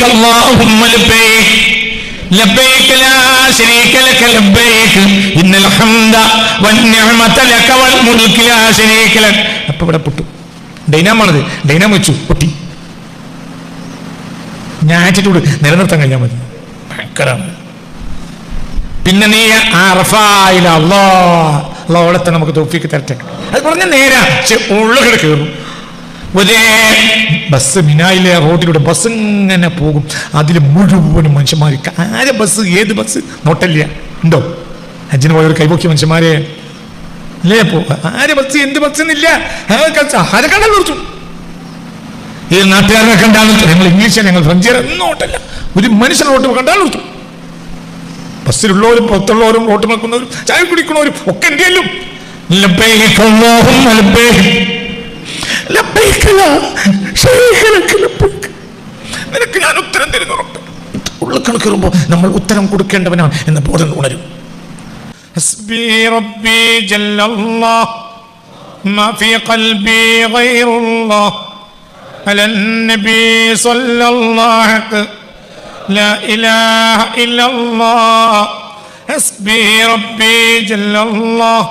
ലബ്ബൈക് അല്ലാഹുമ്മ ലബ്ബൈക് ലബ്ബൈക് ലാ ശരീക ലക ലബ്ബൈക് ഇന്നൽ ഹംദ വന്നിഅമത ലക വൽ മുൽക്ക് ലാ ഇവിടെ പൊട്ടു. ഡൈനാമാണത്. ഡൈനാം വെച്ചു. പൊട്ടി. ഞാൻ ആറ്റിറ്റ്യൂഡ് നിലനിർത്താൻ കഴിഞ്ഞാൽ മതി. പിന്നെ നീ ആ റഫായില അല്ലാ. അവിടെ തന്നെ നമുക്ക് തോപ്പിക്ക് തരട്ടെ. അത് പറഞ്ഞ നേരാ. ഉള്ളുകൂടെ ഒരേ ബസ് മിനായിലെ റോഡിലൂടെ ബസ് ഇങ്ങനെ പോകും. അതിൽ മുഴുവനും മനുഷ്യന്മാർ ആരെ ബസ്? ഏത് ബസ്? നോട്ടല്ല ഉണ്ടോ? അജിന് ഒരു കൈപോക്കിയ മനുഷ്യന്മാരെ. അല്ലേ പോ ആരെ ബസ്? എന്ത് ബസ് എന്നില്ല. കണ്ടാൽ നിർത്തും ഈ നാട്ടുകാരനെ കണ്ടാൽ ഞങ്ങൾ ഇംഗ്ലീഷ് ഞങ്ങൾ ഫ്രഞ്ച് നോട്ടല്ല ഒരു മനുഷ്യൻ റോട്ട് കണ്ടാൽ നിർത്തും ബസ്സിലുള്ളവരും പുറത്തുള്ളവരും റോട്ട് നോക്കുന്നവരും ചായ കുടിക്കുന്നവരും ഒക്കെ എന്തെങ്കിലും. ലബ്ബൈക് ലാ ശരീക ലക ലബ്ബൈക്. നിനക്ക് ഞാൻ ഉത്തരം തരുന്നു ഉറപ്പ് ഉള്ളിൽ കണക്കേറുമ്പോൾ നമ്മൾ ഉത്തരം കൊടുക്കേണ്ടവനാണ് എന്ന ബോധം ഉണരും ഹസ്ബി റബ്ബി ജല്ലല്ലാഹ് ما في قلبي غير الله على النبي صلى الله عليه لا إله إلا الله حسبي ربي جل الله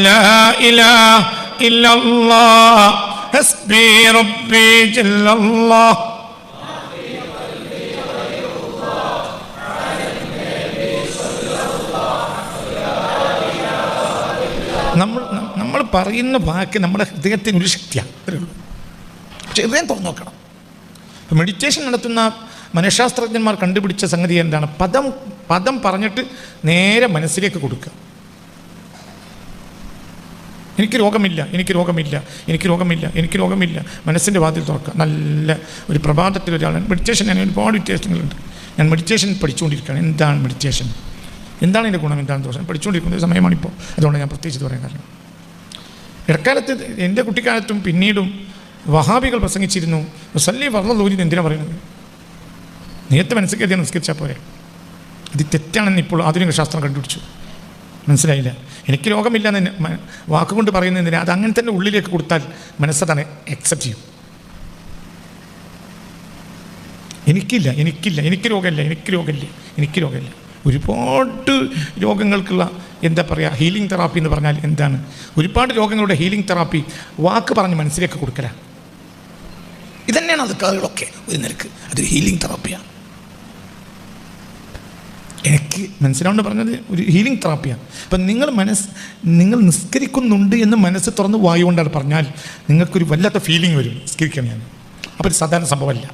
لا إله إلا الله حسبي ربي جل الله നമ്മൾ നമ്മൾ പറയുന്ന വാക്ക് നമ്മുടെ ഹൃദയത്തിന് ഒരു ശക്തിയാണ് അത്രേ ഉള്ളൂ പക്ഷെ ഹൃദയം തുറന്നു നോക്കണം മെഡിറ്റേഷൻ നടത്തുന്ന മനഃശാസ്ത്രജ്ഞന്മാർ കണ്ടുപിടിച്ച സംഗതി എന്താണ് പദം പദം പറഞ്ഞിട്ട് നേരെ മനസ്സിലേക്ക് കൊടുക്കുക എനിക്ക് രോഗമില്ല എനിക്ക് രോഗമില്ല എനിക്ക് രോഗമില്ല എനിക്ക് രോഗമില്ല. മനസ്സിന്റെ വാതിൽ തുറക്കുക. നല്ല ഒരു പ്രഭാതത്തിൽ ഒരാളാണ്. മെഡിറ്റേഷൻ ഞാൻ ഒരുപാട് വ്യത്യാസങ്ങളുണ്ട്. ഞാൻ മെഡിറ്റേഷൻ പഠിച്ചുകൊണ്ടിരിക്കുകയാണ്. എന്താണ് മെഡിറ്റേഷൻ എന്താണ് എന്റെ ഗുണം? എന്താണ് ദോഷം? പഠിച്ചുകൊണ്ടിരിക്കുന്ന സമയമാണിപ്പോൾ. അതുകൊണ്ട് ഞാൻ പ്രത്യേകിച്ച് പറയാൻ കാരണം. ഇടക്കാലത്ത് എന്റെ കുട്ടിക്കാലത്തും പിന്നീടും വഹാബികൾ പ്രസംഗിച്ചിരുന്നു. സല്ലി വർണ ലൂരി എന്തിനാണ് പറയുന്നത്? നേരത്തെ മനസ്സിലേക്ക് കരുതിയാൽ നിസ്കരിച്ചാൽ പോരെ. ഇത് തെറ്റാണെന്ന് ഇപ്പോൾ ആധുനിക ശാസ്ത്രം കണ്ടുപിടിച്ചു. മനസ്സിലായില്ല. എനിക്ക് രോഗമില്ല എന്ന് വാക്കുകൊണ്ട് പറയുന്നതിന് അത് അങ്ങനെ തന്നെ ഉള്ളിലേക്ക് കൊടുത്താൽ മനസ്സതാണ് അക്സെപ്റ്റ് ചെയ്യും. എനിക്കില്ല എനിക്കില്ല എനിക്ക് രോഗമില്ല എനിക്ക് രോഗമില്ല എനിക്ക് രോഗമില്ല. ഒരുപാട് രോഗങ്ങൾക്കുള്ള എന്താ പറയുക ഹീലിംഗ് തെറാപ്പി എന്ന് പറഞ്ഞാൽ എന്താണ്? ഒരുപാട് രോഗങ്ങളുടെ ഹീലിംഗ് തെറാപ്പി വാക്ക് പറഞ്ഞ് മനസ്സിലേക്ക് കൊടുക്കലാണ്. ഇതന്നെയാണ് അത് കാറുകളൊക്കെ ഒരു നിരക്ക്. അതൊരു ഹീലിംഗ് തെറാപ്പിയാണ് എനിക്ക് മനസ്സിലാവുന്ന പറഞ്ഞത് ഒരു ഹീലിംഗ് തെറാപ്പിയാണ് അപ്പം നിങ്ങൾ മനസ്സ് നിങ്ങൾ നിസ്കരിക്കുന്നുണ്ട് എന്ന് മനസ്സ് തുറന്ന് വായു കൊണ്ടാണ് പറഞ്ഞാൽ നിങ്ങൾക്കൊരു വല്ലാത്ത ഫീലിംഗ് വരും നിസ്കരിക്കണം ഞാൻ. അപ്പോൾ സാധാരണ സംഭവമല്ല.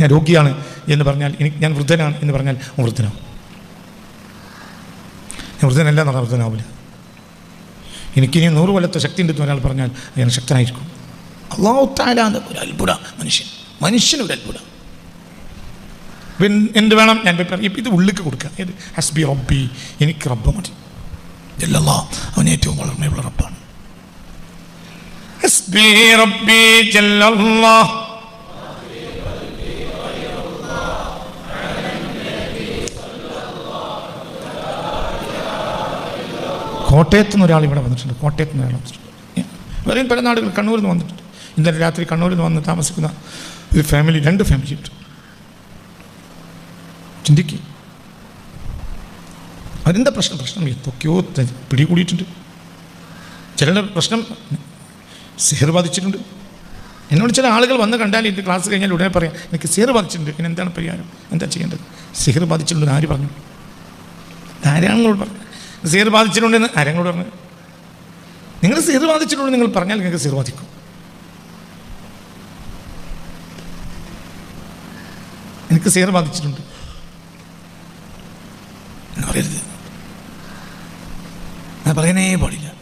ഞാൻ രോഗിയാണ് എന്ന് പറഞ്ഞാൽ എനിക്ക് ഞാൻ വൃദ്ധനാണ് എന്ന് പറഞ്ഞാൽ വൃദ്ധനാവും. ഞാൻ വൃദ്ധനല്ല എന്ന് പറഞ്ഞാൽ വൃദ്ധനാവില്ല. എനിക്കിനി നൂറ് കൊല്ലത്തെ ശക്തി ഉണ്ടെന്ന് ഒരാൾ പറഞ്ഞാൽ ഞാൻ ശക്തനായിരിക്കും. അള്ളാഹു താലാന്ന് ഒരു അത്ഭുത മനുഷ്യൻ. മനുഷ്യനൊരു അത്ഭുതം. ഇപ്പം എന്ത് വേണം ഞാൻ ഇത് ഉള്ളിക്ക് കൊടുക്കുക. ഏത് ഹസ്ബി റബ്ബി എനിക്ക് റബ്ബ് മതി. ഇല്ലല്ലോ അവൻ ഏറ്റവും വളർമയുള്ള റബ്ബാണ്. റബ്ബി കോട്ടയത്ത് നിന്ന് ഒരാൾ ഇവിടെ വന്നിട്ടുണ്ട്. കോട്ടയത്ത് നിന്ന് ഒരാൾ വന്നിട്ടുണ്ട്. വേറെയും പല നാടുകൾ കണ്ണൂരിൽ നിന്ന് വന്നിട്ടുണ്ട്. ഇന്നലെ രാത്രി കണ്ണൂരിൽ നിന്ന് വന്ന് താമസിക്കുന്ന ഒരു ഫാമിലി രണ്ട് ഫാമിലി ഉണ്ട്. ചിന്തിക്കുക അതിന്റെ പ്രശ്നം? പ്രശ്നം എന്തൊക്കെയോ പിടികൂടിയിട്ടുണ്ട്. ചിലരുടെ പ്രശ്നം സിഹർ ബാധിച്ചിട്ടുണ്ട്. എന്നോട് ചില ആളുകൾ വന്ന് കണ്ടാൽ ഇത് ക്ലാസ് കഴിഞ്ഞാൽ ഉടനെ പറയാം എനിക്ക് സിഹർ ബാധിച്ചിട്ടുണ്ട്. പിന്നെ എന്താണ് പരിഹാരം? എന്താ ചെയ്യേണ്ടത്? സിഹർ ബാധിച്ചിട്ടുണ്ട് ആര് പറഞ്ഞു? ആരാണെന്നോട് പറഞ്ഞു സിഹർ ബാധിച്ചിട്ടുണ്ടെന്ന് ആരെങ്ങളോട് പറഞ്ഞു? നിങ്ങൾ സിഹർ ബാധിച്ചിട്ടുണ്ട് നിങ്ങൾ പറഞ്ഞാൽ നിങ്ങൾക്ക് സിഹർ ബാധിക്കും. എനിക്ക് സിഹർ ബാധിച്ചിട്ടുണ്ട് എന്ന് പറയരുത് അത് പറയാനേ പാടില്ല.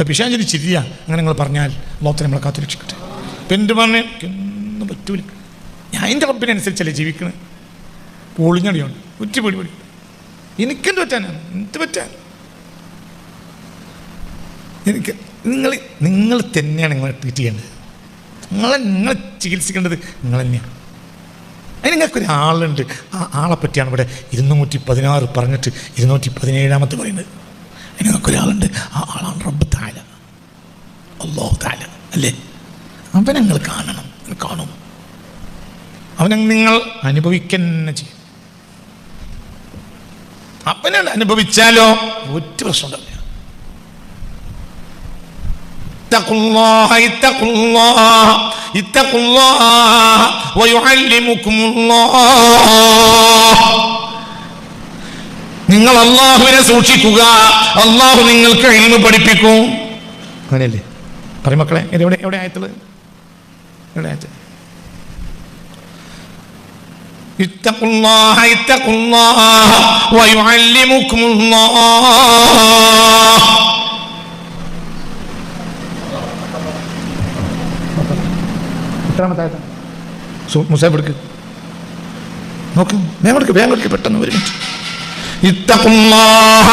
അത് ചിരിയ. അങ്ങനെ നിങ്ങൾ പറഞ്ഞാൽ ലോകത്തെ നമ്മളെ കാത്തു രക്ഷിക്കട്ടെ. എന്ത് പറഞ്ഞ്? ഒന്നും പറ്റൂല. ഞാൻ എന്റെ റബ്ബിനനുസരിച്ചല്ലേ ജീവിക്കണേ. പൊളിഞ്ഞടിയാണ്. ഒറ്റ പൊടി പൊടി. എനിക്കെന്ത് പറ്റാനാണ് എന്ത് പറ്റാൻ? എനിക്ക് നിങ്ങൾ നിങ്ങൾ തന്നെയാണ് നിങ്ങളെ ട്രീറ്റ് ചെയ്യേണ്ടത്. നിങ്ങളെ നിങ്ങളെ ചികിത്സിക്കേണ്ടത് നിങ്ങൾ തന്നെയാണ് അതിന് നിങ്ങൾക്കൊരാളുണ്ട് ആ ആളെ പറ്റിയാണ് ഇവിടെ ഇരുന്നൂറ്റി പതിനാറ് പറഞ്ഞിട്ട് ഇരുന്നൂറ്റി പതിനേഴാമത്തെ പറയുന്നത്. ഇനി ഒരാളുണ്ട്. ആ ആളാണ് റബ്ബ് താല അള്ളാഹു താല അല്ലേ? അവനങ്ങൾ കാണണം. കാണും. അവനെ നിങ്ങൾ അനുഭവിക്കന്നെ ചെയ്യും. അവനാണ് അനുഭവിച്ചാലോ? ഒറ്റ പ്രശ്നം ഉണ്ടാവില്ല. നിങ്ങൾ അള്ളാഹുവിനെ സൂക്ഷിക്കുക അള്ളാഹു നിങ്ങൾക്ക് എൽമ പഠിപ്പിക്കും അങ്ങനെയല്ലേ പറയും മക്കളെ ഇത് എവിടെ എവിടെ ആയത്തുള്ളത് എവിടെ ആയത്ത് اتقوا الله اتقوا الله ويعلمكم الله എത്രാമത്തെ മുസാഫ് എടുക്ക് നോക്ക് വേഗം എടുക്ക് വേഗം എടുക്ക് പെട്ടെന്ന് ഒരു മിനിറ്റ് اتقوا الله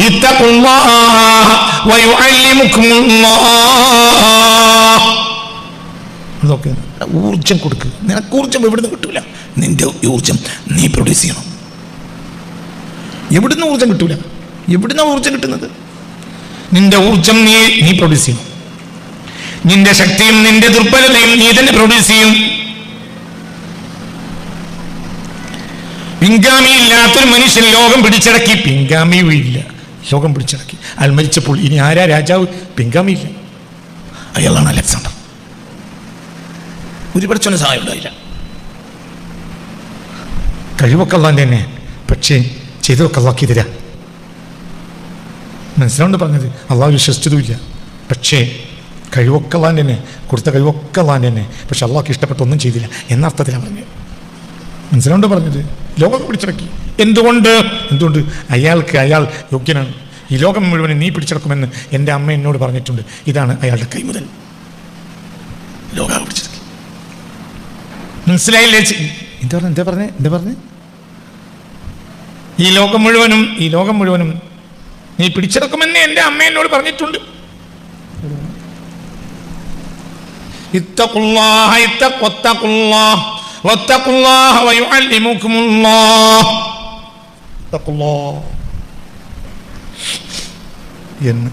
اتقوا الله ويعلمكم الله നോക്ക് ഊർജം കൊടുക്ക് നിനക്ക് ഊർജം എവിടുന്ന് കിട്ടൂല നിന്റെ ഊർജം നീ പ്രൊഡ്യൂസ് ചെയ്യണം എവിടുന്ന് ഊർജം കിട്ടൂല എവിടുന്ന ഊർജം കിട്ടുന്നത് നിന്റെ ഊർജം നീ നീ പ്രൊഡ്യൂസ് ചെയ്യണം നിന്റെ ശക്തിയും നിന്റെ ദുർബലതയും നീ തന്നെ പ്രൊഡ്യൂസ് ചെയ്യും പിൻഗാമി ഇല്ലാത്തൊരു മനുഷ്യൻ ലോകം പിടിച്ചടക്കി. പിൻഗാമിയും ഇല്ല ലോകം പിടിച്ചടക്കി. അയാൾ മരിച്ചപ്പോൾ ഇനി ആരാ രാജാവ്? പിൻഗാമി ഇല്ല അയാളാണ് അലക്സാണ്ടർ. ഒരു പ്രശ്നം സഹായം ഉണ്ടായില്ല കഴിവൊക്കെ അള്ളാൻ തന്നെ. പക്ഷേ ചെയ്തതൊക്കെ അള്ളാക്കി തരാ മനസ്സിലാണ്ട് പറഞ്ഞത്? അള്ളാഹ് വിശ്വസിച്ചതുമില്ല. പക്ഷേ കഴിവൊക്കെ അള്ളാൻ തന്നെ. കൊടുത്ത കഴിവൊക്കെ അള്ളാൻ തന്നെ. പക്ഷെ അള്ളാഹ്ക്ക് ഇഷ്ടപ്പെട്ട ഒന്നും ചെയ്തില്ല. എന്നർത്ഥത്തിലാണ് പറഞ്ഞത്. മനസ്സിലാണ്ട് പറഞ്ഞത്? ലോകം പിടിച്ചടക്കി എന്തുകൊണ്ട്? എന്തുകൊണ്ട്? അയാൾക്ക് അയാൾ യോഗ്യനാണ്. ഈ ലോകം മുഴുവൻ നീ പിടിച്ചെടുക്കുമെന്ന് എന്റെ അമ്മ എന്നോട് പറഞ്ഞിട്ടുണ്ട്. ഇതാണ് അയാളുടെ കൈമുതൽ. ലോക പിടിച്ചെടുക്കി മനസ്സിലായില്ലേ എന്താ പറഞ്ഞു? എന്താ പറഞ്ഞേ? എന്താ പറഞ്ഞേ? ഈ ലോകം മുഴുവനും ഈ ലോകം മുഴുവനും നീ പിടിച്ചെടുക്കുമെന്ന് എന്റെ അമ്മ എന്നോട് പറഞ്ഞിട്ടുണ്ട്. ഇത്തക്കുള്ള ഇത്തക്കൊത്തക്കുള്ള واتقوا الله واتقوا الله ويعلمكم الله اتقوا الله എന്ന്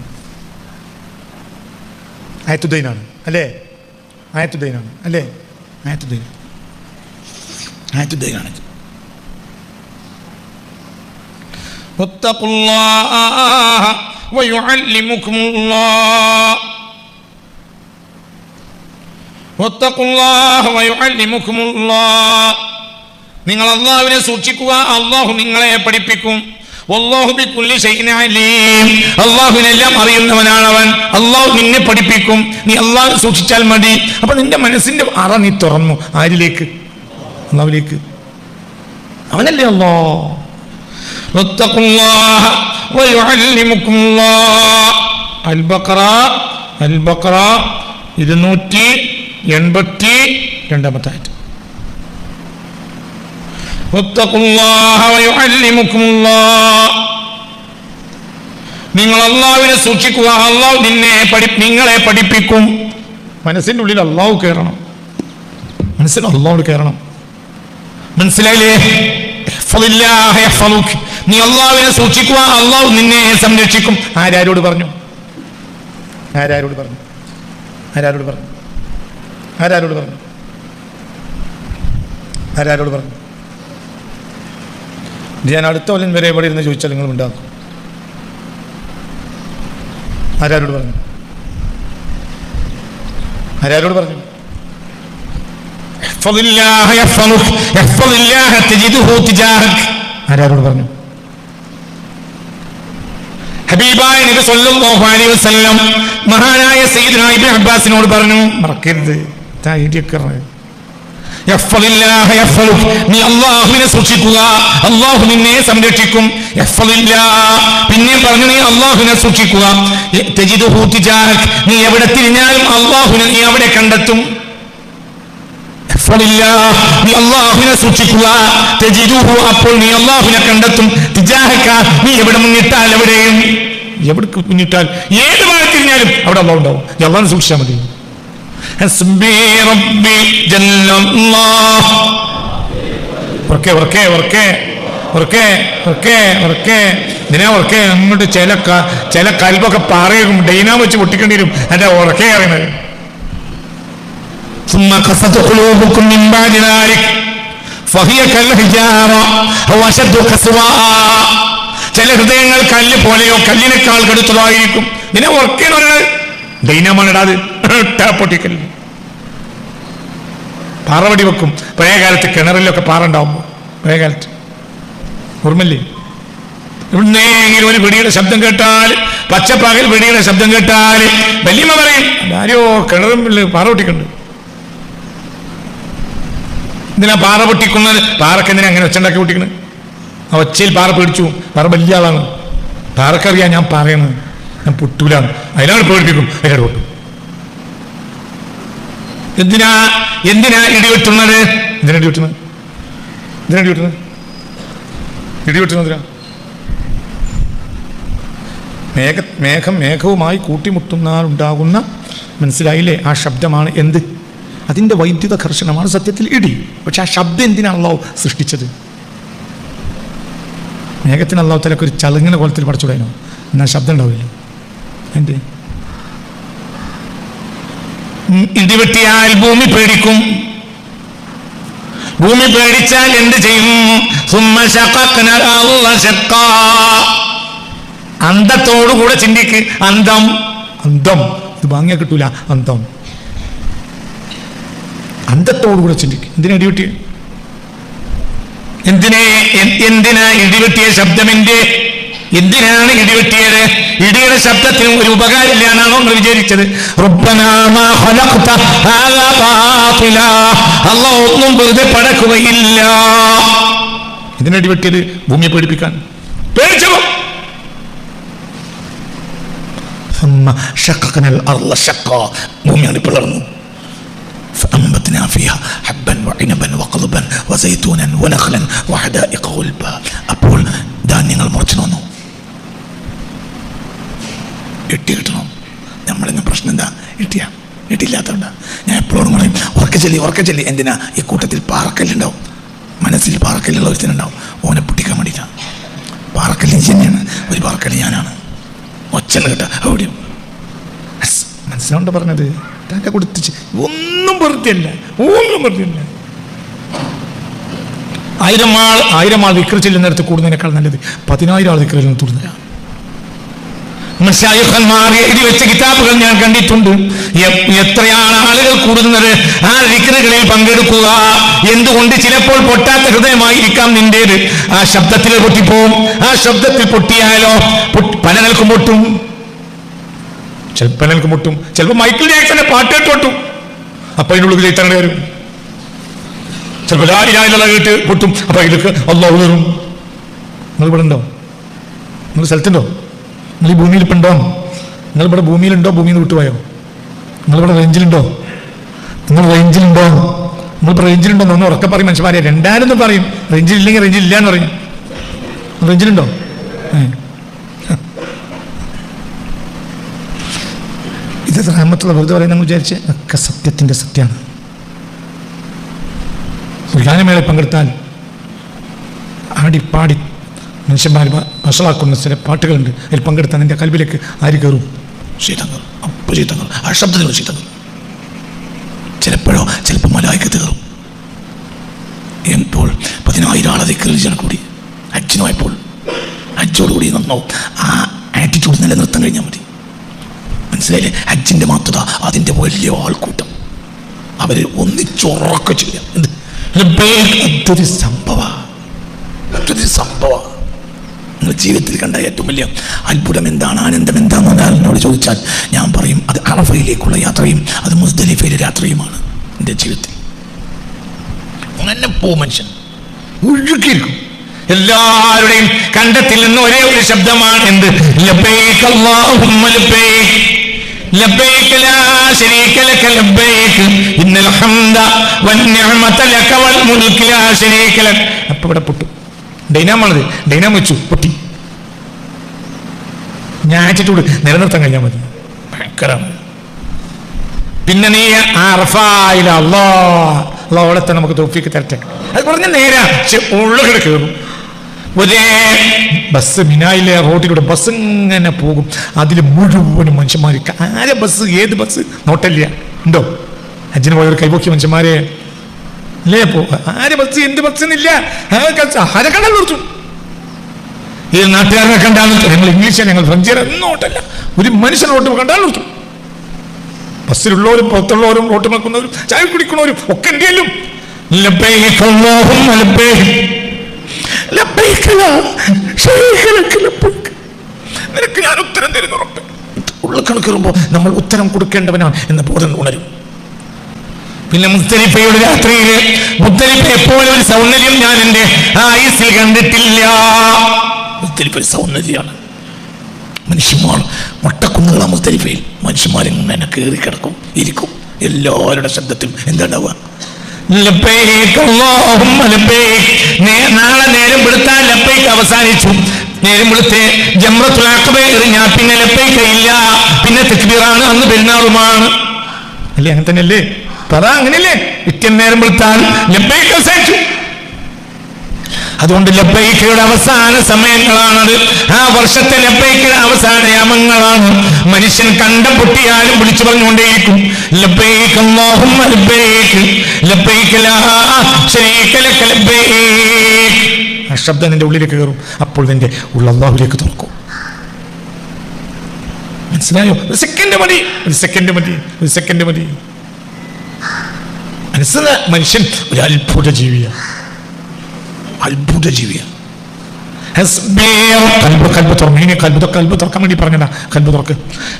ആയത്തുദ്ദൈനാണ് അല്ലേ ആയത്തുദ്ദൈനാണ് അല്ലേ ആയത്തുദ്ദൈൻ ആയത്തുദ്ദൈനാണ് واتقوا الله ويعلمكم الله നിങ്ങൾ അള്ളാഹുവിനെ സൂക്ഷിക്കുക അള്ളാഹു നിങ്ങളെ പഠിപ്പിക്കും. അള്ളാഹുവിനെല്ലാം അറിയുന്നവനാണ് അവൻ അള്ളാഹു നിന്നെ പഠിപ്പിക്കും. നീ അള്ളാഹു സൂക്ഷിച്ചാൽ മതി. അപ്പൊ നിന്റെ മനസ്സിന്റെ അറ നീ തുറന്നു. ആരിലേക്ക്? അള്ളാഹുലേക്ക് അവനല്ലേ അല്ലോ അൽബക്ര അൽബക്ര ഇരുന്നൂറ്റി എൺപത്തി രണ്ടാമത്തെ നിങ്ങൾ അള്ളാവിനെ സൂക്ഷിക്കുക അള്ളാഹ് നിന്നെ നിങ്ങളെ പഠിപ്പിക്കും. മനസ്സിന്റെ ഉള്ളിൽ അള്ളാഹു കയറണം. മനസ്സിൽ അള്ളാഹോട് കയറണം. മനസ്സിലായില്ലേ? നീ അള്ളാവിനെ സൂക്ഷിക്കുക അള്ളാഹ് നിന്നെ സംരക്ഷിക്കും. ആരാരോട് പറഞ്ഞു? ആരാരോട് പറഞ്ഞു? ആരാരോട് പറഞ്ഞു? ആരാരോട് പറഞ്ഞു? ആരാരോട് പറഞ്ഞു? ഞാൻ അടുത്ത കൊല്ലം വരെ എവിടെ ഇരുന്ന് ചോദിച്ചാൽ നിങ്ങൾ ഉണ്ടാക്കും ആരാരോട് പറഞ്ഞു? ആരാരോട് പറഞ്ഞു? ആരാരോട് പറഞ്ഞു? ഹബീബായ നബി സല്ലല്ലാഹു അലൈഹി വസല്ലം മഹാനായ സയ്യിദ്ന ഇബ്നു അബ്ബാസിനോട് പറഞ്ഞു മറക്കരുത്. യഹ്ഫദുക്. നീ അള്ളാഹുവിനെ സൂക്ഷിക്കുക അള്ളാഹു നിന്നെ സംരക്ഷിക്കും പിന്നെ പറഞ്ഞു നീ അള്ളാഹുവിനെ സൂക്ഷിക്കുക. നീ എവിടെ തിരിഞ്ഞാലും അള്ളാഹുവിനെ നീ അവിടെ കണ്ടെത്തും. നീ അള്ളാഹുവിനെ സൂക്ഷിക്കുക. അപ്പോൾ നീ അള്ളാഹുവിനെ കണ്ടെത്തും. നീ എവിടെ മുന്നിട്ടാൽ എവിടെയും എവിടെ മുന്നിട്ടാൽ ഏത് മഴ തിരിഞ്ഞാലും അവിടെ അള്ളാഹു ഉണ്ടാവും നീ അള്ളാഹിനെ സൂക്ഷിച്ചാൽ മതി ഇതിനെ ഉറക്കെ അങ്ങോട്ട് ചില ക- ചില കൽബൊക്കെ പറയും ഡൈനാ വെച്ച് പൊട്ടിക്കേണ്ടി വരും എന്റെ ഉറക്കെ അറിയുന്നത് ثم قست قلوبكم من بعد ذلك فهي كالحجارة أو أشد قسوة ചില ഹൃദയങ്ങൾ കല്ല് പോലെയോ കല്ലിനേക്കാൾ കടുത്തതായിരിക്കും ഇതിനെ ഉറക്കേന്ന് പറയുന്നത് ഡൈനാമാണിടാ അത് ടാ പൊട്ടിക്കല്ല് പാറവടി വെക്കും. പഴയ കാലത്ത് കിണറിലൊക്കെ പാറ ഉണ്ടാവുമ്പോൾ പഴയ കാലത്ത്. ഓർമ്മല്ലേ ഇവിടുന്നെങ്കിലും ഒരു വെടിയുടെ ശബ്ദം കേട്ടാൽ പച്ചപ്പാകൽ വെടിയുടെ ശബ്ദം കേട്ടാൽ വലിയമ്മ പറയും ആരോ കിണറും പാറ പൊട്ടിക്കുന്നുണ്ട് എന്തിനാ പാറ പൊട്ടിക്കുന്നത്? പാറക്ക് എന്തിനാ അങ്ങനെ ഒച്ചണ്ടാക്കി പൊട്ടിക്കുന്നത് ആ ഒച്ചയിൽ പാറ പേടിച്ചു പാറ വലിയ ആളാണ്. പാറക്കറിയാം ഞാൻ പറയുന്നത്. ഞാൻ പൊട്ടൂലാണ്. അതിലാണ് പേടിപ്പിക്കും. അയാൾ പൊട്ടും. എന്തിനാ എന്തിനാ ഇടിവെട്ടുന്നത് എന്തിനാ ഇടിവെട്ടുന്നത് എന്തിനാ ഇടിവെട്ടുന്നത് ഇടിവെട്ടുന്നത് എന്തിനാ? മേഘ മേഘം മേഘവുമായി കൂട്ടിമുട്ടുന്നാൽ ഉണ്ടാകുന്ന മനസ്സിലായില്ലേ? ആ ശബ്ദമാണ് എന്ത്? അതിന്റെ വൈദ്യുത ഘർഷണമാണ് സത്യത്തിൽ ഇടി. പക്ഷെ ആ ശബ്ദം എന്തിനാണല്ലോ സൃഷ്ടിച്ചത്? മേഘത്തിന് അള്ളാഹു തലക്ക് ഒരു ചളുങ്ങുന്ന കോലത്തിൽ പഠിച്ചുകൂടാനോ എന്നാൽ ശബ്ദം ഉണ്ടാവില്ല? ഉം, ഇടിവെട്ടിയാൽ ഭൂമി പേടിക്കും. ഭൂമി പേടിച്ചാൽ എന്ത് ചെയ്യും? അന്തത്തോടു കൂടെ ചിന്തിക്ക്. അന്തം അന്തം. ഇത് വാങ്ങിയാ കിട്ടൂല. അന്തം. അന്തത്തോടുകൂടെ ചിന്തിക്ക്. എന്തിനാ ഇടിവെട്ടി എന്തിനെ എന്തിനാ ഇടിവെട്ടിയ ശബ്ദമെന്റെ എന്തിനാണ് ഇടിവെട്ടിയത് ഇടിയുടെ ശബ്ദത്തിന് ഒരു ഉപകാരമില്ല എന്നാണോ നിങ്ങൾ വിചാരിച്ചത് റബ്ബനാ മാ ഖലഖ്ത ഹാദാ ബാത്തിലാ. അല്ലാഹ് ഒന്നും വെറുതെ പടക്കുകയില്ല എന്തിനാ ഇടിവെട്ടിയത് ഭൂമിയെ പേടിപ്പിക്കാൻ പേടിച്ചോ ثم شققنا الأرض شقا ഭൂമിയാണ് പിളർന്നു فأنبتنا فيها حبا وعنبا وقضبا وزيتونا ونخلا وحدائق غلبا അപ്പോൾ ധാന്യങ്ങൾ മുറിച്ചു ഇട്ടി കിട്ടണം. നമ്മളിന്ന് പ്രശ്നം എന്താ? ഇട്ടിയ എട്ടില്ലാത്തതുകൊണ്ട് ഞാൻ എപ്പോഴും പറയും ഉറക്ക ചെല്ലി ഉറക്ക ചെല്ലി. എന്തിനാ? ഈ കൂട്ടത്തിൽ പാറക്കല്ലുണ്ടാവും. മനസ്സിൽ പാറക്കല്ലുള്ള ഒരുത്തനുണ്ടാവും. ഓനെ പൊട്ടിക്കാൻ വേണ്ടിയിട്ടാണ് പാറക്കല്ല് നീ തന്നെയാണ്. ഒരു പാറക്കല്ല് ഞാനാണ്. ഒച്ചന്ന് കേട്ടാ. എവിടെയും? മനസ്സിലാണ്ട് പറഞ്ഞത്? ഇതൊക്കെ കൊടുത്തിച്ച്? ഒന്നും വെറുതെയല്ല. ഒന്നും വെറുതെയല്ല. ആയിരം ആൾ ആയിരം ആൾ വിക്രി ചെല്ലുന്നിടത്ത് കൂടുന്നതിനേക്കാൾ നല്ലത് പതിനായിരം ആൾ വിക്രി ചെല്ലുന്ന തുടരുക മനുഷ്യായുഹന്മാർ എഴുതി വെച്ച കിതാബുകൾ ഞാൻ കണ്ടിട്ടുണ്ട്. എത്രയാണ് ആളുകൾ കൂടുന്നത്? ആ വിക്രകളിൽ പങ്കെടുക്കുക. എന്തുകൊണ്ട് ചിലപ്പോൾ പൊട്ടാത്ത ഹൃദയമായിരിക്കാം നിന്റേത്? ആ ശബ്ദത്തിൽ പൊട്ടിപ്പോവും. ആ ശബ്ദത്തിൽ പൊട്ടിയാലോ? പൊട്ടി- പല നിൽക്കും പൊട്ടും. ചിലപ്പോൾ നിൽക്കും പൊട്ടും. ചിലപ്പോൾ മൈക്കിൾ ജാക്സന്റെ പാട്ട് കേട്ട് പൊട്ടും അപ്പൊ ഉള്ളിൽ ചൈത്തന്നെ വരും. ചിലപ്പോൾ ലായിലായിലുള്ള കേട്ട് പൊട്ടും. അപ്പൊ ഇതിലേക്ക് അള്ളാഹു വരും നിങ്ങൾ ഇവിടെ ഉണ്ടോ? നിങ്ങൾ സ്ഥലത്തുണ്ടോ? നിങ്ങൾ ഈ ഭൂമിയിൽ ഇപ്പം ഉണ്ടോ നിങ്ങൾ ഇവിടെ ഭൂമിയിലുണ്ടോ? ഭൂമിയിൽ നിന്ന് വിട്ടുപോയോ? നിങ്ങളിവിടെ റേഞ്ചിലുണ്ടോ നിങ്ങൾ റേഞ്ചിലുണ്ടോ നിങ്ങളിപ്പോൾ റേഞ്ചിലുണ്ടോ എന്ന് ഉറക്കെ പറയും മനുഷ്യന്മാരെ. എന്ന് പറയും. റേഞ്ചിലില്ലെങ്കിൽ റേഞ്ചിൽ ഇല്ല എന്ന് പറയും റേഞ്ചിലുണ്ടോ. ഇത് റഹമത്തുള്ള വെറുതെ പറയുന്ന വിചാരിച്ച് ഒക്കെ സത്യത്തിന്റെ സത്യമാണ്. ഗാനമേളയിൽ പങ്കെടുത്താൽ ആടിപ്പാടി മനുഷ്യന്മാർ വഷളാക്കുന്ന ചില പാട്ടുകളുണ്ട്. അതിൽ പങ്കെടുത്താൽ എന്റെ കൽബിലേക്ക് ആര് കയറും? ശീതങ്ങൾ അപ്പോൾ ശീതങ്ങൾ ആ ശബ്ദത്തിലുള്ള ശീതങ്ങൾ. ചിലപ്പോഴോ ചിലപ്പോൾ മലായിക്ക് തീറും എപ്പോൾ പതിനായിരം ആളെ കയറിച്ചാണ് കൂടി അച്ഛനുമായപ്പോൾ അച്ഛോട് കൂടി നന്നോ ആ ആറ്റിറ്റ്യൂഡ് നിലനിർത്താൻ കഴിഞ്ഞാൽ മതി. മനസ്സിലായില്ലേ? ഹജ്ജിന്റെ മാത്രത അതിന്റെ വലിയ ആൾക്കൂട്ടം. അവർ ഒന്നിച്ചുറക്കെ ചെയ്യാം എന്ത്? സംഭവ. സംഭവ. നിങ്ങൾ ജീവിതത്തിൽ കണ്ട ഏറ്റവും വലിയ അത്ഭുതം എന്താണ്? ആനന്ദം എന്താണെന്ന് എന്നോട് ചോദിച്ചാൽ ഞാൻ പറയും അത് അറഫയിലേക്കുള്ള യാത്രയും അത് മുസ്ദലിഫയിലെ യാത്രയുമാണ് എന്റെ ജീവിതത്തിൽ. അങ്ങനെ പോ മനുഷ്യൻ. ഒഴുകിയിരിക്കും എല്ലാവരുടെയും കണ്ടത്തിൽ നിന്ന് ഒരേ ഒരു ശബ്ദമാണ് എന്ത്? അപ്പൊ അല്ലാഹുമ്മ ഇന്നൽ ഹംദ ലക വൽ അപ്പോൾ ഇവിടെ പൊട്ടു. ഡൈനാമാണത് ഡൈനാം വെച്ചു പൊട്ടി. ഞാൻ അയച്ചിട്ട് നിലനിർത്താൻ കഴിഞ്ഞാൽ മതി. ഭയങ്കരമാണ് പിന്നെ നീ ആ തന്നെ അല്ലാ അല്ലാ അവിടത്തെ നമുക്ക് തോഫിക്ക് തരട്ടെ. അത് പറഞ്ഞ നേരാ ഉള്ളുകിട കയറും. ഒരേ ബസ് മിനായിലെ റോഡിലൂടെ ബസ് ഇങ്ങനെ പോകും. അതിൽ മുഴുവനും മനുഷ്യന്മാർ ആരെ ബസ് ഏത് ബസ് നോട്ടല്ല ഉണ്ടോ? പോയ പോയവർ കൈപോക്കിയ മനുഷ്യന്മാരെ. അല്ലേ പോ? ആര് ബസ്? എന്ത് ബസ് ഇല്ല ഹരക്കടൽ കൊടുത്തു ഈ നാട്ടുകാരനെ കണ്ടാൽ ഞങ്ങൾ ഇംഗ്ലീഷ് ഞങ്ങൾ ഫ്രഞ്ചുകാരെ ഒന്നും ഓട്ടല്ല. ഒരു മനുഷ്യൻ ഓട്ടം കണ്ടാൽ കൊടുത്തു ബസ്സിലുള്ളവരും പുറത്തുള്ളവരും റോട്ട് നടക്കുന്നവരും ചായ കുടിക്കുന്നവരും ഒക്കെ എന്തെങ്കിലും നിനക്ക് ഞാൻ ഉത്തരം തരുന്നുണ്ട് ഉള്ള കണക്കേറുമ്പോൾ നമ്മൾ ഉത്തരം കൊടുക്കേണ്ടവനാണ് എന്ന് ബോധം ഉണരും. പിന്നെ മുസ്തലിഫയുടെ രാത്രിയിൽ മുസ്തലിഫ എപ്പോഴും ഒരു സൗന്ദര്യം ഞാൻ എന്റെ ആയുസിൽ കണ്ടിട്ടില്ല. മുസ്തലിഫ ഒരു സൗന്ദര്യമാണ് മനുഷ്യന്മാർ മൊട്ടക്കുന്നുകളാ മുസ്തലിഫയിൽ മനുഷ്യന്മാരിങ്ങനെ കയറി കിടക്കും ഇരിക്കും. എല്ലാവരുടെ ശബ്ദത്തിലും എന്താണ്ടാവുക? നാളെ നേരം വെളുത്താൽ ലപ്പേക്ക് അവസാനിച്ചു. നേരം വെളുത്ത് എറിഞ്ഞാ പിന്നെ ലബ്ബൈക്ക് ഇല്ല. പിന്നെ തക്ബീറാണ് അന്ന് പെരുന്നാളുമാണ്. അല്ലേ അങ്ങനെ തന്നെയല്ലേ? പറ അങ്ങനെയല്ലേ? നിത്യം നേരം വിളിത്താൽ ലബ്ബൈക്ക് അവസാനിച്ചു. അതുകൊണ്ട് ലബ്ബൈക്കയുടെ അവസാന സമയങ്ങളാണത്. ആ വർഷത്തെ ലബ്ബൈക്കയുടെ അവസാന യാമങ്ങളാണ്. മനുഷ്യൻ കണ്ടം പൊട്ടിയാലും വിളിച്ചു പറഞ്ഞുകൊണ്ടേയിരിക്കും. അല്ലാഹുമ്മ ആ ശബ്ദം നിന്റെ ഉള്ളിലേക്ക് കയറും. അപ്പോൾ നിന്റെ ഉള്ള തുറക്കും. മനസ്സിലായോ? ഒരു സെക്കൻഡ് മതി. ഒരു സെക്കൻഡ് മതി. ഒരു സെക്കൻഡ് മതി. മനസ്സില മനുഷ്യൻ ഒരു അത്ഭുത ജീവിയാണ് അത്ഭുത ജീവിയാണ് കൽബ് കൽബ് തുറന്നു ഇനി കൽബ് തുറ- കൽബ് തുറക്കാൻ വേണ്ടി പറഞ്ഞതാ കൽബ് തുറക്ക്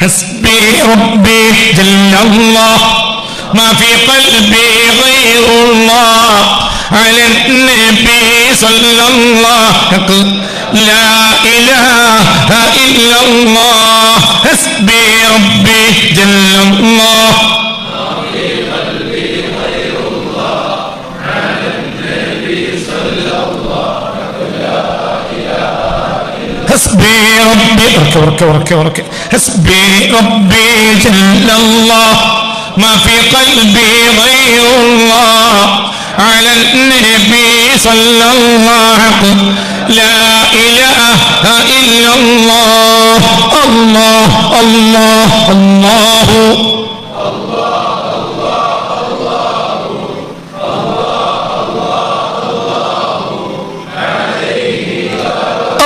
ഹസ്ബി റബ്ബി ജല്ലല്ലാഹ് ما في قلبي غير الله على النبي صلى الله لا إله إلا الله حسبي ربي جل الله حسبي ربي. اركب اركب اركب اركب. حسبي ربي جل الله. ما في قلبي غير الله. على النبي صلى الله لا إله إلا الله. الله الله الله الله.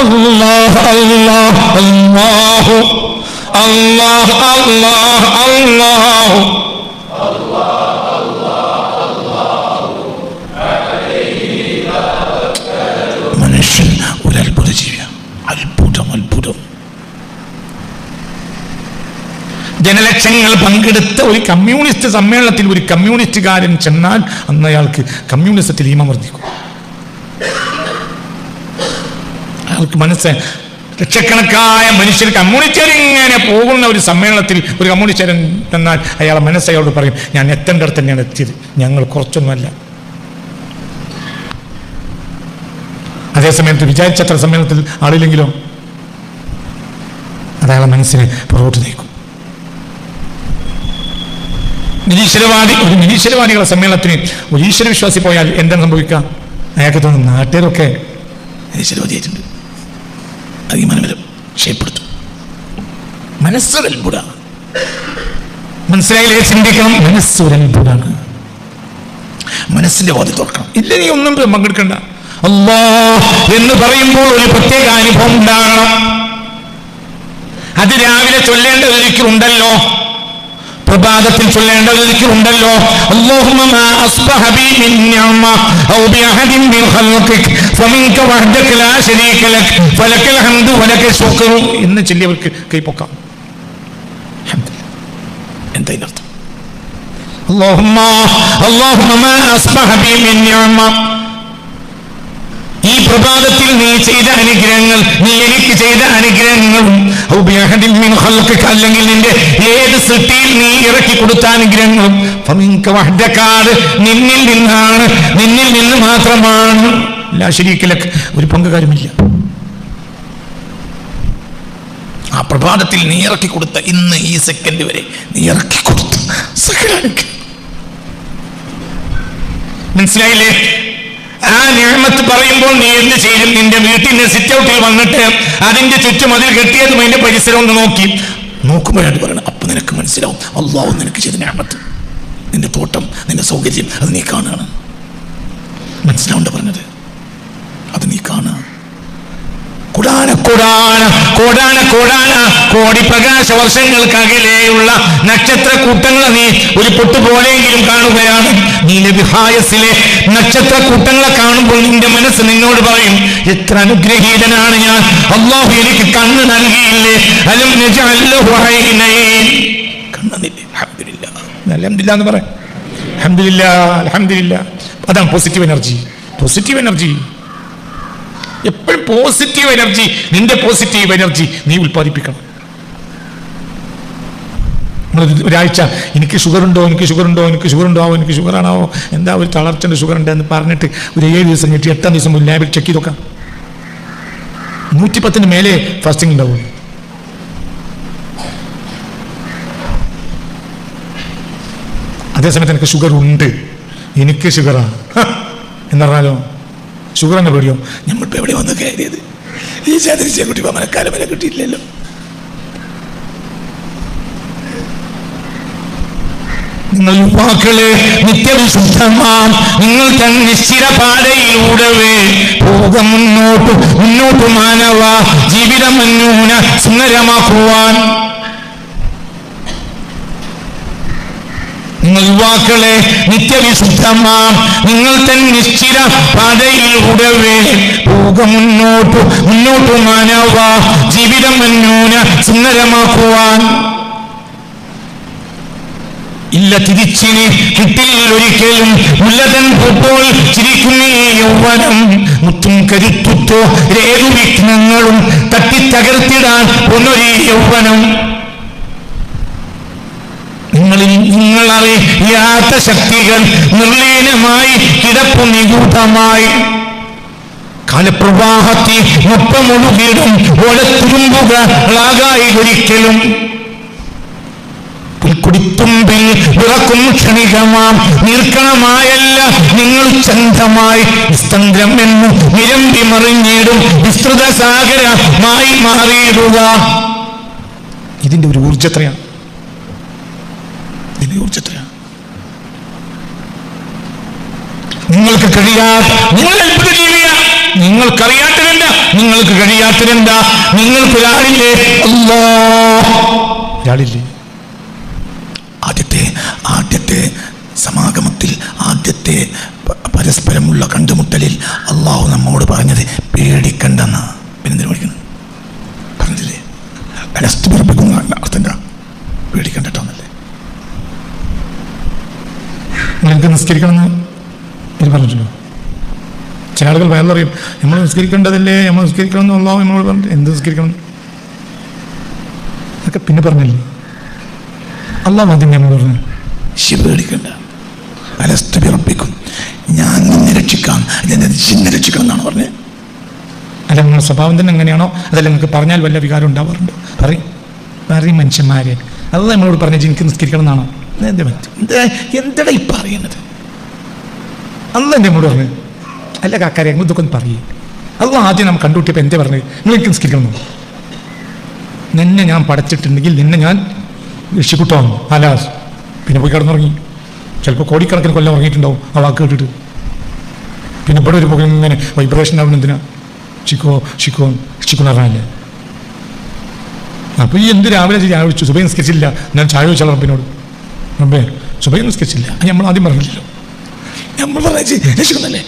الله الله الله الله الله മനുഷ്യൻ ഒരു അത്ഭുത ജീവിയാണ് അത്ഭുതം അത്ഭുതം ജനലക്ഷങ്ങൾ പങ്കെടുത്ത ഒരു കമ്മ്യൂണിസ്റ്റ് സമ്മേളനത്തിൽ ഒരു കമ്മ്യൂണിസ്റ്റുകാരൻ ചെന്നാൽ അന്ന് അയാൾക്ക് കമ്മ്യൂണിസത്തിൽ ഈമ വർദ്ധിക്കും അയാൾക്ക് മനസ്സ് ലക്ഷക്കണക്കായ മനുഷ്യർ കമ്മ്യൂണിസ്റ്റുകാർ ഇങ്ങനെ പോകുന്ന ഒരു സമ്മേളനത്തിൽ ഒരു കമ്മ്യൂണിസ്റ്റർ എന്നാൽ അയാളെ മനസ്സ് അയാളോട് പറയും ഞാൻ എത്തേണ്ടടുത്ത് തന്നെയാണ് എത്തിയത്. ഞങ്ങൾ കുറച്ചൊന്നുമല്ല. അതേസമയത്ത് വിചാരിച്ചത്ര സമ്മേളനത്തിൽ ആളില്ലെങ്കിലോ? അയാളെ മനസ്സിനെ പുറകോട്ട് നയിക്കും. നിരീശ്വരവാദി ഒരു നിരീശ്വരവാദികളുടെ സമ്മേളനത്തിന് ഒരു ഈശ്വര വിശ്വാസി പോയാൽ എന്താണ് സംഭവിക്കുക? അയാൾക്ക് തോന്നുന്നു നാട്ടുകാരൊക്കെ നിരീശ്വരവാദിയായിട്ടുണ്ട് അതിമനവരം ക്ഷയപ്പെടുത്തും മനസ്സൊരു അത്ഭുത മനസ്സിലായില്ലേ? ചിന്തിക്കണം. മനസ്സൊരു മനസ്സിന്റെ വാതി തുറക്കണം. ഇല്ല നീ ഒന്നും പങ്കെടുക്കണ്ട അല്ലാ എന്ന് പറയുമ്പോൾ ഒരു പ്രത്യേക അനുഭവം ഉണ്ടാകണം. അത് രാവിലെ ചൊല്ലേണ്ട ഒരിക്കലുണ്ടല്ലോ പ്രഭാതത്തിൽ ചൊല്ലേണ്ട ഉണ്ടല്ലോ എന്ന് ചൊല്ലിയവർക്ക് കൈപ്പൊക്കാം എന്തതിന്റെ അർത്ഥം പ്രഭാതത്തിൽ നീ ചെയ്ത അനുഗ്രഹങ്ങൾ നീ എനിക്ക് ചെയ്ത അനുഗ്രഹങ്ങളും അല്ലെങ്കിൽ നിന്റെ ഏത് സൃഷ്ടിയിൽ നീ ഇറക്കി കൊടുത്ത അനുഗ്രഹങ്ങളും. നിന്നിൽ നിന്നാണ് നിന്നിൽ നിന്ന് മാത്രമാണ്. ശരിക്കലൊക്കെ ലക്. ഒരു പങ്കുകാരുമില്ല. ആ പ്രഭാതത്തിൽ നീ ഇറക്കി കൊടുത്ത ഇന്ന് ഈ സെക്കൻഡ് വരെ നീ ഇറക്കി കൊടുത്തു മനസ്സിലായില്ലേ? ആ ഞാമത്ത് പറയുമ്പോൾ നീ എന്ത് ചെയ്യും? നിന്റെ വീട്ടിന്റെ സിറ്റ് ഔട്ടിൽ വന്നിട്ട് അതിന്റെ ചുറ്റും അതിൽ കെട്ടിയതും അതിന്റെ പരിസരം ഒന്ന് നോക്കി. നോക്കുമ്പോഴാണ് പറയണം അപ്പൊ നിനക്ക് മനസ്സിലാവും. അള്ളാഹു നിനക്ക് ചെയ്ത ഞാമത്ത്. നിന്റെ തോട്ടം നിന്റെ സൗകര്യം അത് നീ കാണുകയാണ്. മനസ്സിലാവണ്ട പറഞ്ഞത്? അത് നീ കാണുക കൂടാണ് കോടാന കോടാന കോടി പ്രകാശ വർഷങ്ങൾക്കകലെയുള്ള നക്ഷത്ര കൂട്ടങ്ങളെ നീ ഒരു പൊട്ടുപോലെയെങ്കിലും കാണുകയാണ്. നീ വിഹായസിലെ നക്ഷത്ര കൂട്ടങ്ങളെ കാണുമ്പോൾ നിന്റെ മനസ്സ് നിന്നോട് പറയും എത്ര അനുഗ്രഹീതനാണ് ഞാൻ. അള്ളാഹു എനിക്ക് കണ്ണ് നൽകിയില്ലേ? അലം എന്ന് പറയാം അതാണ് പോസിറ്റീവ് എനർജി പോസിറ്റീവ് എനർജി എപ്പോഴും പോസിറ്റീവ് എനർജി നിന്റെ പോസിറ്റീവ് എനർജി നീ ഉൽപ്പാദിപ്പിക്കണം. ഒരാഴ്ച എനിക്ക് ഷുഗർ ഉണ്ടോ എനിക്ക് ഷുഗർ ഉണ്ടോ എനിക്ക് ഷുഗർ ഉണ്ടോ എനിക്ക് ഷുഗർ എന്താ ഒരു തളർച്ചന്റെ ഷുഗർ ഉണ്ട് എന്ന് പറഞ്ഞിട്ട് ഒരു ഏഴ് ദിവസം കഴിഞ്ഞിട്ട് എട്ടാം ദിവസം ഒരു ലാബിൽ ചെക്ക് ചെയ്ത് നോക്കാം. നൂറ്റിപ്പത്തിന് മേലെ ഫാസ്റ്റിംഗ് ഉണ്ടാവും അതേസമയത്ത് എനിക്ക് ഷുഗർ ഉണ്ട്. എനിക്ക് ഷുഗറാണ് എന്ന് എന്നെ പേടിയോ? നമ്മളിപ്പോൾ എവിടെ വന്ന് കയറിയത്? ഈ ചാതിരിച്ച കുട്ടി മനക്കാലം വരെ കിട്ടിയില്ലല്ലോ നിങ്ങൾ യുവാക്കളെ നിത്യവിശുദ്ധമാം നിങ്ങൾ തൻ നിശ്ചിത പാതയിലൂടവേ പോക മുന്നോട്ട് മുന്നോട്ട് മാനവ ജീവിതം അന്യൂന സുന്ദരമാക്കുവാൻ. നിങ്ങൾ യുവാക്കളെ നിത്യവിശുദ്ധമാം. നിങ്ങൾ തൻ നിശ്ചിത പാതയിലൂടവേ പോക മുന്നോട്ട് മുന്നോട്ട് മാനവ. ജീവിതം അന്യൂന സുന്ദരമാക്കുവാൻ. ഇല്ല തിരിച്ചിന് കിട്ടിയിൽ ഒരിക്കലും ഉള്ളതൻ പൂപ്പോൾ ചിരിക്കുന്ന യൗവനം. മുത്തും കരുത്തുത്തോ ഏതു വിഘ്നങ്ങളും തട്ടിത്തകർത്തിടാൻ ഒന്നൊരു യൗവനം. നിങ്ങളറിയാത്ത ശക്തികൾ നിർലീനമായി കിടപ്പു നിഗൂഢമായി. കാലപ്രവാഹത്തിൽ മുപ്പമൊഴുകിടും ഓലത്തുരുമ്പുകളാകായി ഒരിക്കലും. പുൽക്കുടിത്തുമ്പിൽ വിറക്കും ക്ഷണികമാം നീർക്കണമായല്ല നിങ്ങൾ ചന്തമായി വിസ്തന്ത്രം എന്നു നിരമ്പി മറിഞ്ഞിടും വിസ്തൃത സാഗരമായി മാറിയിടുക. ഇതിന്റെ ഒരു ഊർജത്രയാണ് ഇതിന്റെ ഊർജത്തിലാണ് നിങ്ങൾക്ക് കഴിയാത്ത നിങ്ങൾ അത്ഭുത ജീവിയാ നിങ്ങൾക്കറിയാത്തതെന്താ? നിങ്ങൾക്ക് കഴിയാത്തതെന്താ? നിങ്ങൾക്കൊരാളില്ലേ അല്ലാ. ഒരാളില്ലേ? ആദ്യത്തെ ആദ്യത്തെ സമാഗമത്തിൽ ആദ്യത്തെ പരസ്പരമുള്ള കണ്ടുമുട്ടലിൽ അള്ളാഹു നമ്മോട് പറഞ്ഞത് പേടിക്കണ്ടെന്ന്. പിന്നെന്തിനു പഠിക്കണം? പറഞ്ഞില്ലേ? അർത്ഥം എന്താ നിങ്ങൾക്ക് നിസ്കരിക്കണമെന്ന് ഇത് പറഞ്ഞിട്ടുണ്ടോ? ചില ആളുകൾ വേറെറിയും നമ്മൾ നിസ്കരിക്കേണ്ടതല്ലേ? നമ്മൾ നിസ്കരിക്കണമെന്ന് അള്ളാഹു നമ്മളോട് പറഞ്ഞു എന്ത് നിസ്കരിക്കണം? അതൊക്കെ പിന്നെ പറഞ്ഞില്ലേ? അള്ളാഹ് ആദ്യം നമ്മൾ പറഞ്ഞു ശിവേടിക്കണ്ട അലസ്റ്റ് വിറപ്പിക്കും ഞാൻ നിന്നെ രക്ഷിക്കാം. എന്നെ ജിന്നെ രക്ഷിക്കണം എന്നാണ് പറഞ്ഞത് അല്ല നിങ്ങളുടെ സ്വഭാവം തന്നെ എങ്ങനെയാണോ അതല്ല നിങ്ങൾക്ക് പറഞ്ഞാൽ വല്ല വികാരം ഉണ്ടാവാറുണ്ടോ? പറയും. പറയും മനുഷ്യന്മാരെ. അത് നമ്മളോട് പറഞ്ഞ എനിക്ക് നിസ്കരിക്കണം എന്നാണോ? എന്താ എന്താ അറിയുന്നത് പറയുന്നത്? അല്ല എന്റെ മോട് പറഞ്ഞു അല്ല കാക്കാരെ നിങ്ങൾ ഇതൊക്കെ ഒന്ന് പറയേ. അല്ല ആദ്യം നമ്മൾ കണ്ടുകൂട്ടിയപ്പോ എന്തേ നിങ്ങൾ എനിക്ക് നിസ്കരിക്കണം? നിന്നെ ഞാൻ പടച്ചിട്ടുണ്ടെങ്കിൽ നിന്നെ ഞാൻ രക്ഷിക്കുട്ടോ അലാസ് പിന്നെ പോയി കിടന്നുറങ്ങി. ചിലപ്പോൾ കോടിക്കണക്കിന് കൊല്ലം ഉറങ്ങിയിട്ടുണ്ടാവും ആ വാക്ക് കേട്ടിട്ട്. പിന്നെ ഇവിടെ ഒരു മുഖം ഇങ്ങനെ വൈബ്രേഷൻ ആവുന്ന എന്തിനാ? ചിക്കോ ചിക്കോ ചിക്കോ പറഞ്ഞല്ലേ അപ്പോൾ ഈ എന്ത് രാവിലെ ഞാൻ സുബൈ നിസ്കരിച്ചില്ല. ഞാൻ ചായ വെച്ചാൽ റബ്ബിനോട്? റബ്ബേ സുബൈ നിസ്കരിച്ചില്ല. നമ്മൾ ആദ്യം പറഞ്ഞില്ലല്ലോ. നമ്മൾ പറഞ്ഞു രക്ഷിക്കുന്നല്ലേ?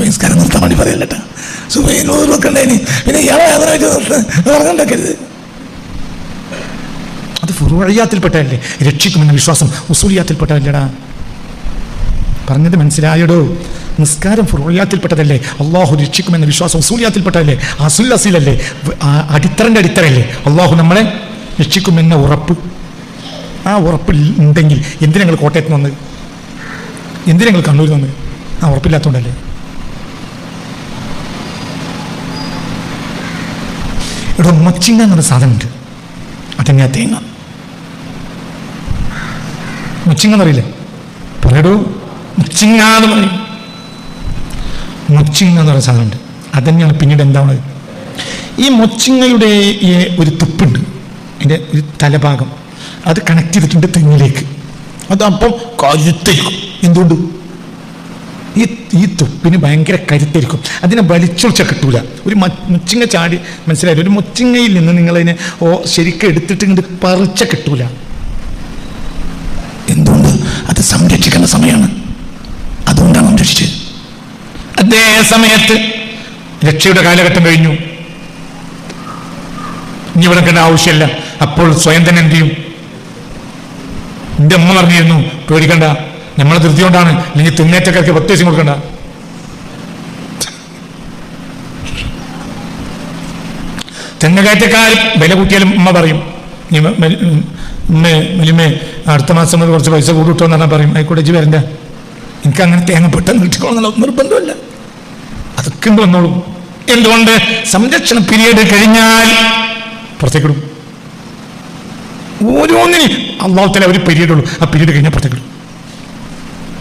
നിസ്കാരം നിർത്താൻ വേണ്ടി പറയല്ലട്ടാ സുബൈ നൂറ് വെക്കണ്ടേനി പിന്നെ ഇയാളെ വേദന വെച്ച് അത് ഫുറിയാത്തിൽപ്പെട്ടല്ലേ രക്ഷിക്കുമെന്ന വിശ്വാസം ഉസൂലിയാത്തിൽപ്പെട്ടല്ലേടാ പറഞ്ഞത് മനസ്സിലായടോ. നിസ്കാരം ഫുറുയാത്തിൽപ്പെട്ടതല്ലേ അള്ളാഹു രക്ഷിക്കുമെന്ന വിശ്വാസം ഉസൂലിയാത്തിൽപ്പെട്ടതല്ലേ ആ അടിത്തറന്റെ അടിത്തറയല്ലേ? അള്ളാഹു നമ്മളെ രക്ഷിക്കുമെന്ന ഉറപ്പ്. ആ ഉറപ്പ് ഉണ്ടെങ്കിൽ എന്തിനാ നിങ്ങൾ കോട്ടയത്ത് നിന്ന് എന്തിനാ നിങ്ങൾ കണ്ണൂരിൽ നിന്ന് ആ ഉറപ്പില്ലാത്തതുകൊണ്ടല്ലേ ഇവിടെ മച്ചിങ്ങ എന്നൊരു സാധനമുണ്ട്. അതെന്നെ തേങ്ങ? മച്ചിങ്ങ എന്നറിയില്ലേ? പറയടോ മുച്ചിങ്ങ എന്ന് മുച്ചിങ്ങ പറയുന്ന സാധനമുണ്ട്. അതന്നെയാണ് പിന്നീട് എന്താണ് ഈ മുച്ചിങ്ങയുടെ ഒരു തുപ്പുണ്ട്. അതിന്റെ ഒരു തലഭാഗം. അത് കണക്ട് ചെയ്തിട്ടുണ്ട് തെങ്ങിലേക്ക്. അത് അപ്പം കരുത്തായിരിക്കും. എന്തുകൊണ്ട്? ഈ ഈ തുപ്പിന് ഭയങ്കര കരുത്തായിരിക്കും. അതിനെ വലിച്ചൊളിച്ച കിട്ടൂല. ഒരു മുച്ചിങ്ങ ചാടി മനസ്സിലായില്ല? ഒരു മുച്ചിങ്ങയിൽ നിന്ന് നിങ്ങളതിനെ ഓ ശരിക്കും എടുത്തിട്ട് ഇങ്ങോട്ട് പറിച്ച കിട്ടൂല. എന്തുകൊണ്ട്? അത് സംരക്ഷിക്കുന്ന സമയമാണ്. അതുകൊണ്ടാണ് സംരക്ഷിച്ചത് അതേ സമയത്ത് രക്ഷയുടെ കാലഘട്ടം കഴിഞ്ഞു. ഇനി ഇവിടെ ആവശ്യമില്ല. അപ്പോൾ സ്വയം തന്നെ എന്ത് ചെയ്യും? എന്റെ അമ്മ പറഞ്ഞിരുന്നു പേടിക്കണ്ട. നമ്മളെ ധൃതി കൊണ്ടാണ് അല്ലെങ്കിൽ തിന്നേറ്റക്കാർക്ക് പ്രത്യേകിച്ച് കൊടുക്കണ്ട. തെങ്ങുകയറ്റക്കാർ വില കൂട്ടിയാലും അമ്മ പറയും. നീ മെ- മെ- അടുത്ത മാസം മുതൽ കുറച്ച് പൈസ കൂടുട്ടോ എന്നാണ് പറയും. ആയിക്കോട്ടെ ജി വരണ്ട. എനിക്ക് അങ്ങനെ തേങ്ങ പെട്ടെന്ന് കിട്ടിക്കോളന്നുള്ള നിർബന്ധമല്ല. അതൊക്കെ വന്നോളൂ. എന്തുകൊണ്ട്? സംരക്ഷണ പീരീഡ് കഴിഞ്ഞാൽ പുറത്തേക്കിടും ഓരോന്നിനും അള്ളാഹുത്തല ഒരു പീരീഡ് ഉള്ളൂ. ആ പീരീഡ് കഴിഞ്ഞപ്പോഴത്തേക്കും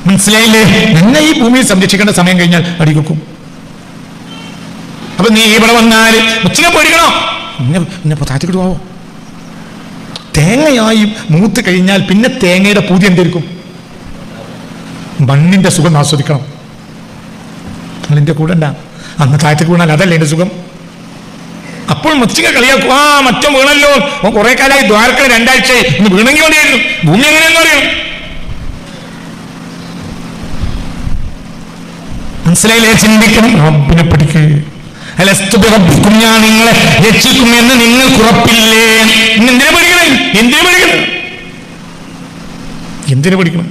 മനസ്സിലായില്ലേ? എന്നെ ഈ ഭൂമിയിൽ സംരക്ഷിക്കേണ്ട സമയം കഴിഞ്ഞാൽ അടികൊക്കും അപ്പൊ നീ ഇവിടെ വന്നാൽ ഉച്ചനെ പേടിക്കണോ? പിന്നെ തേങ്ങയായി മൂത്ത് കഴിഞ്ഞാൽ പിന്നെ തേങ്ങയുടെ പൂതി എന്തായിരിക്കും മണ്ണിന്റെ സുഖം ആസ്വദിക്കണം. നിന്റെ കൂടെ ഉണ്ടാ. അന്ന് താഴത്തേക്ക് വീണാൽ അതല്ലേ എന്റെ സുഖം? അപ്പോൾ മുച്ചിങ്ങ കളിയാക്കും. ആ മറ്റം വീണല്ലോ. കുറെ കാലമായി ദ്വാരക്കള രണ്ടാഴ്ച ഇന്ന് വീണെങ്കിൽ മതിയായിരുന്നു ഭൂമി എങ്ങനെയെന്ന് അറിയണം മനസ്സിലായില്ലേ? ചിന്തിക്കണം. റബ്ബിനെ പഠിക്ക് അലസ്തുറപ്പിക്കും ഞാൻ നിങ്ങളെ രക്ഷിക്കുമെന്ന് നിങ്ങൾ ഉറപ്പില്ലേ? എന്തിനു പഠിക്കണേ? എന്തിനു പഠിക്കണം? എന്തിനു പഠിക്കണം?